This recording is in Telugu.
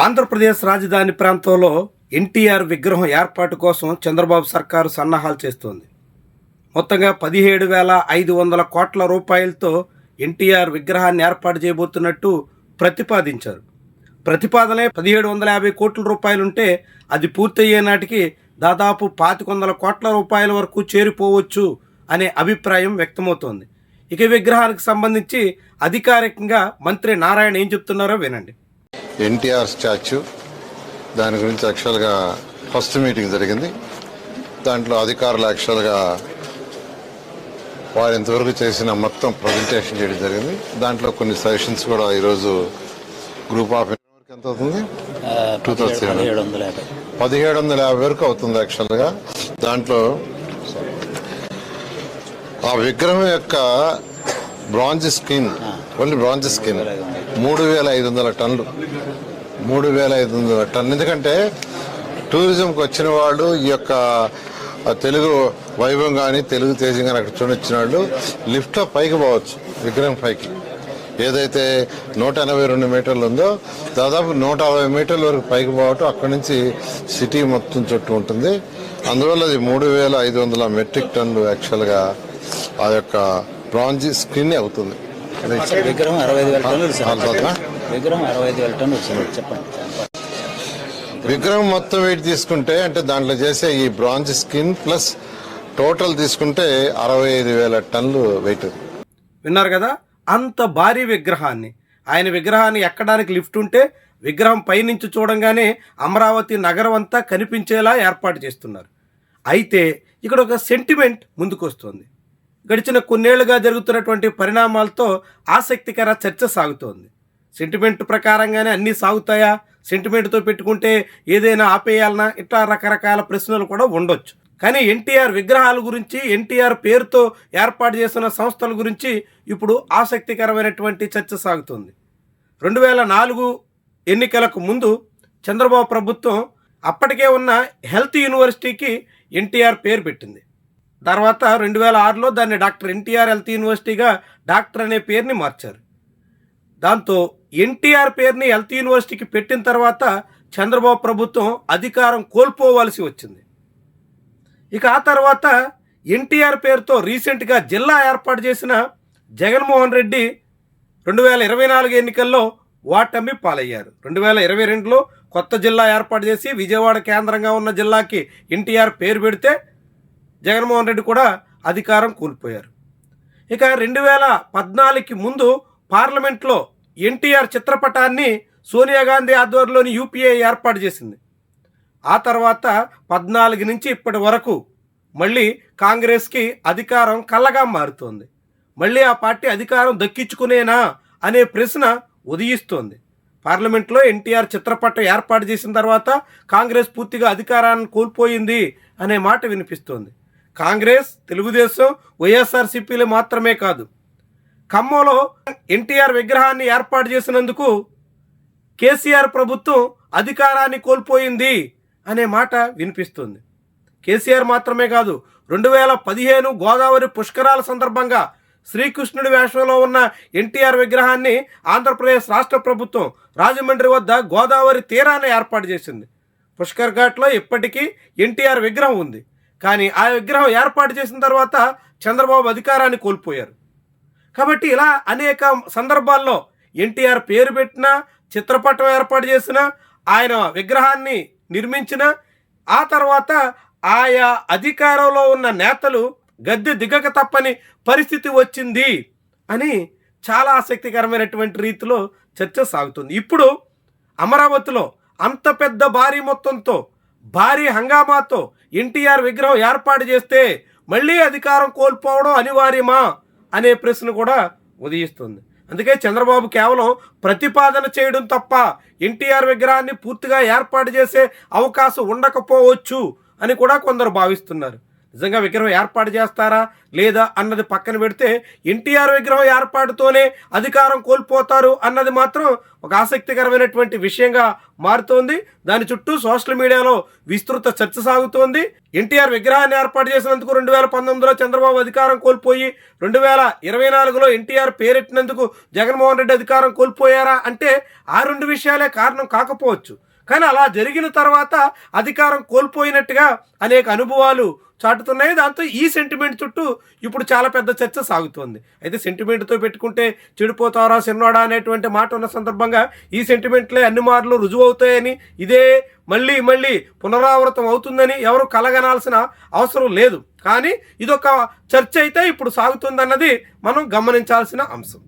ఆంధ్రప్రదేశ్ రాజధాని ప్రాంతంలో ఎన్టీఆర్ విగ్రహం ఏర్పాటు కోసం చంద్రబాబు సర్కారు సన్నాహాలు చేస్తోంది. మొత్తంగా పదిహేడు వేల ఐదు వందల కోట్ల రూపాయలతో ఎన్టీఆర్ విగ్రహాన్ని ఏర్పాటు చేయబోతున్నట్టు ప్రతిపాదించారు. ప్రతిపాదనే పదిహేడు వందల యాభై కోట్ల రూపాయలుంటే అది పూర్తయ్యే నాటికి దాదాపు పాతిక వందల కోట్ల రూపాయల వరకు చేరిపోవచ్చు అనే అభిప్రాయం వ్యక్తమవుతోంది. ఇక విగ్రహానికి సంబంధించి అధికారికంగా మంత్రి నారాయణ ఏం చెప్తున్నారో వినండి. NTR statue. దాని గురించి యాక్చువల్గా ఫస్ట్ మీటింగ్ జరిగింది. దాంట్లో అధికారులు యాక్చువల్గా వారు ఇంతవరకు చేసిన మొత్తం ప్రజెంటేషన్ చేయడం జరిగింది. దాంట్లో కొన్ని సజెషన్స్ కూడా ఈరోజు గ్రూప్ ఆఫ్ ఎంత అవుతుంది? టూ థౌసండ్ పదిహేడు వందల యాభై వరకు అవుతుంది యాక్చువల్గా దాంట్లో ఆ విగ్రహం యొక్క bronze skin only bronze skin మూడు వేల ఐదు వందల టన్నులు. మూడు వేల ఐదు వందల టన్ను ఎందుకంటే టూరిజంకి వచ్చిన వాళ్ళు ఈ యొక్క తెలుగు వైభవం కానీ తెలుగు తేజం కానీ అక్కడ చూడొచ్చిన వాళ్ళు లిఫ్ట్లో పైకి పోవచ్చు విగ్రహం పైకి. ఏదైతే నూట ఎనభై రెండు మీటర్లు ఉందో దాదాపు నూట అరవై మీటర్ల వరకు పైకి పోవటం అక్కడి నుంచి సిటీ మొత్తం చుట్టూ ఉంటుంది. అందువల్ల అది మూడు వేల ఐదు వందల మెట్రిక్ టన్నులు యాక్చువల్గా ఆ యొక్క బ్రాంజ్ స్క్రీన్ అవుతుంది. విగ్రహం అరవై ఐదు వేల టన్నులు సార్? విగ్రహం అరవై ఐదు వేల టన్నులు సార్ చెప్పండి. విగ్రహం మొత్తం వెయిట్ తీసుకుంటే అంటే దాంట్లో చేసే ఈ బ్రాంజ్ స్కిన్ ప్లస్ టోటల్ తీసుకుంటే అరవై ఐదు వేల టన్నులు వెయిట్. విన్నారు కదా? అంత భారీ విగ్రహాన్ని. ఆయన విగ్రహాన్ని ఎక్కడానికి లిఫ్ట్ ఉంటే విగ్రహం పైనుంచి చూడంగానే అమరావతి నగరం అంతా కనిపించేలా ఏర్పాటు చేస్తున్నారు. అయితే ఇక్కడ ఒక సెంటిమెంట్ ముందుకొస్తుంది. గడిచిన కొన్నేళ్ళుగా జరుగుతున్నటువంటి పరిణామాలతో ఆసక్తికర చర్చ సాగుతోంది. సెంటిమెంట్ ప్రకారంగానే అన్నీ సాగుతాయా? సెంటిమెంట్తో పెట్టుకుంటే ఏదైనా ఆపేయాలనా? ఇట్లా రకరకాల ప్రశ్నలు కూడా ఉండొచ్చు. కానీ ఎన్టీఆర్ విగ్రహాల గురించి ఎన్టీఆర్ పేరుతో ఏర్పాటు చేసిన సంస్థల గురించి ఇప్పుడు ఆసక్తికరమైనటువంటి చర్చ సాగుతుంది. రెండు వేల నాలుగు ఎన్నికలకు ముందు చంద్రబాబు ప్రభుత్వం అప్పటికే ఉన్న హెల్త్ యూనివర్సిటీకి ఎన్టీఆర్ పేరు పెట్టింది. తర్వాత రెండు వేల ఆరులో దాన్ని డాక్టర్ ఎన్టీఆర్ హెల్త్ యూనివర్సిటీగా డాక్టర్ అనే పేరుని మార్చారు. దాంతో ఎన్టీఆర్ పేరుని హెల్త్ యూనివర్సిటీకి పెట్టిన తర్వాత చంద్రబాబు ప్రభుత్వం అధికారం కోల్పోవలసి వచ్చింది. ఇక ఆ తర్వాత ఎన్టీఆర్ పేరుతో రీసెంట్గా జిల్లా ఏర్పాటు చేసిన జగన్మోహన్ రెడ్డి రెండు వేల ఇరవై నాలుగు ఎన్నికల్లో ఓటమి పాలయ్యారు. రెండు వేల ఇరవై రెండులో కొత్త జిల్లా ఏర్పాటు చేసి విజయవాడ కేంద్రంగా ఉన్న జిల్లాకి ఎన్టీఆర్ పేరు పెడితే జగన్మోహన్ రెడ్డి కూడా అధికారం కోల్పోయారు. ఇక రెండు వేల పద్నాలుగుకి ముందు పార్లమెంట్లో ఎన్టీఆర్ చిత్రపటాన్ని సోనియా గాంధీ ఆధ్వర్యంలోని యూపీఏ ఏర్పాటు చేసింది. ఆ తర్వాత పద్నాలుగు నుంచి ఇప్పటి వరకు మళ్ళీ కాంగ్రెస్కి అధికారం కళ్ళగా మారుతోంది. మళ్ళీ ఆ పార్టీ అధికారం దక్కించుకునేనా అనే ప్రశ్న ఉదయిస్తోంది. పార్లమెంట్లో ఎన్టీఆర్ చిత్రపటం ఏర్పాటు చేసిన తర్వాత కాంగ్రెస్ పూర్తిగా అధికారాన్ని కోల్పోయింది అనే మాట వినిపిస్తోంది. కాంగ్రెస్ తెలుగుదేశం వైఎస్ఆర్సీపీలు మాత్రమే కాదు. ఖమ్మంలో ఎన్టీఆర్ విగ్రహాన్ని ఏర్పాటు చేసినందుకు కేసీఆర్ ప్రభుత్వం అధికారాన్ని కోల్పోయింది అనే మాట వినిపిస్తుంది. కేసీఆర్ మాత్రమే కాదు రెండు వేల పదిహేను గోదావరి పుష్కరాల సందర్భంగా శ్రీకృష్ణుడి వేషంలో ఉన్న ఎన్టీఆర్ విగ్రహాన్ని ఆంధ్రప్రదేశ్ రాష్ట్ర ప్రభుత్వం రాజమండ్రి వద్ద గోదావరి తీరాన్ని ఏర్పాటు చేసింది. పుష్కర్ ఘాట్లో ఇప్పటికీ ఎన్టీఆర్ విగ్రహం ఉంది. కానీ ఆ విగ్రహం ఏర్పాటు చేసిన తర్వాత చంద్రబాబు అధికారాన్ని కోల్పోయారు. కాబట్టి ఇలా అనేక సందర్భాల్లో ఎన్టీఆర్ పేరు పెట్టిన చిత్రపటం ఏర్పాటు చేసిన ఆయన విగ్రహాన్ని నిర్మించిన ఆ తర్వాత ఆయా అధికారంలో ఉన్న నేతలు గద్దె దిగక తప్పని పరిస్థితి వచ్చింది అని చాలా ఆసక్తికరమైనటువంటి రీతిలో చర్చ సాగుతుంది. ఇప్పుడు అమరావతిలో అంత పెద్ద భారీ మొత్తంతో భారీ హంగామాతో ఎన్టీఆర్ విగ్రహం ఏర్పాటు చేస్తే మళ్ళీ అధికారం కోల్పోవడం అనివార్యమా అనే ప్రశ్న కూడా ఉదయిస్తుంది. అందుకే చంద్రబాబు కేవలం ప్రతిపాదన చేయడం తప్ప ఎన్టీఆర్ విగ్రహాన్ని పూర్తిగా ఏర్పాటు చేసే అవకాశం ఉండకపోవచ్చు అని కూడా కొందరు భావిస్తున్నారు. నిజంగా విగ్రహం ఏర్పాటు చేస్తారా లేదా అన్నది పక్కన పెడితే ఎన్టీఆర్ విగ్రహం ఏర్పాటుతోనే అధికారం కోల్పోతారు అన్నది మాత్రం ఒక ఆసక్తికరమైనటువంటి విషయంగా మారుతోంది. దాని చుట్టూ సోషల్ మీడియాలో విస్తృత చర్చ సాగుతోంది. ఎన్టీఆర్ విగ్రహాన్ని ఏర్పాటు చేసినందుకు రెండు వేల పంతొమ్మిదిలో చంద్రబాబు అధికారం కోల్పోయి రెండు వేల ఇరవై నాలుగులో ఎన్టీఆర్ పేరెట్టినందుకు జగన్మోహన్ రెడ్డి అధికారం కోల్పోయారా అంటే ఆ రెండు విషయాలే కారణం కాకపోవచ్చు. కానీ అలా జరిగిన తర్వాత అధికారం కోల్పోయినట్టుగా అనేక అనుభవాలు చాటుతున్నాయి. దాంతో ఈ సెంటిమెంట్ చుట్టూ ఇప్పుడు చాలా పెద్ద చర్చ సాగుతోంది. అయితే సెంటిమెంట్తో పెట్టుకుంటే చెడిపోతారా సిన్నోడా అనేటువంటి మాట ఉన్న సందర్భంగా ఈ సెంటిమెంట్లే అన్ని మార్లు రుజువు అవుతాయని ఇదే మళ్ళీ మళ్ళీ పునరావృతం అవుతుందని ఎవరు కలగనాల్సిన అవసరం లేదు. కానీ ఇదొక చర్చ అయితే ఇప్పుడు సాగుతుందన్నది మనం గమనించాల్సిన అంశం.